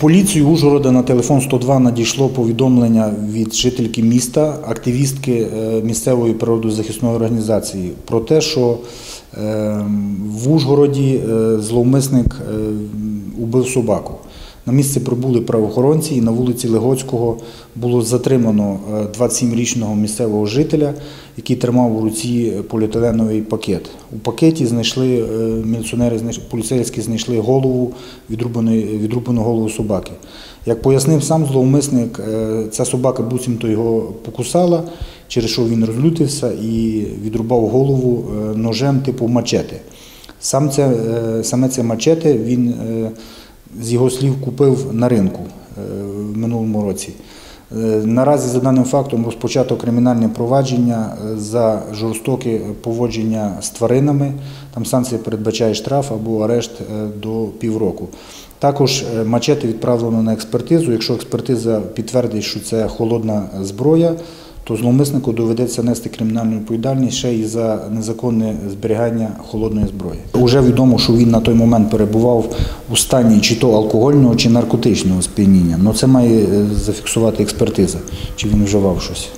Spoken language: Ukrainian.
поліцію Ужгорода на телефон 102 надійшло повідомлення від жительки міста, активістки е, місцевої природозахисної організації про те, що е, в Ужгороді е, зловмисник е, убив собаку. На місце прибули правоохоронці і на вулиці Легоцького було затримано е, 27-річного місцевого жителя, який тримав у руці поліетиленовий пакет. У пакеті знайшли е, міліціонери, поліцейські знайшли голову, відрубану голову собаки. Як пояснив сам зловмисник, е, ця собака буцімто його покусала, через що він розлютився і відрубав голову е, ножем типу мачети. Сам це, е, саме це мачете він е, з його слів купив на ринку е, в минулому році. Е, Наразі за даним фактом розпочато кримінальне провадження е, за жорстоке поводження з тваринами. Там санкція передбачає штраф або арешт до півроку. Також мачете відправлено на експертизу. Якщо експертиза підтвердить, що це холодна зброя, то зловмиснику доведеться нести кримінальну відповідальність ще й за незаконне зберігання холодної зброї. Уже відомо, що він на той момент перебував у стані чи то алкогольного, чи наркотичного сп'яніння. Ну це має е, зафіксувати експертиза, чи він вживав щось.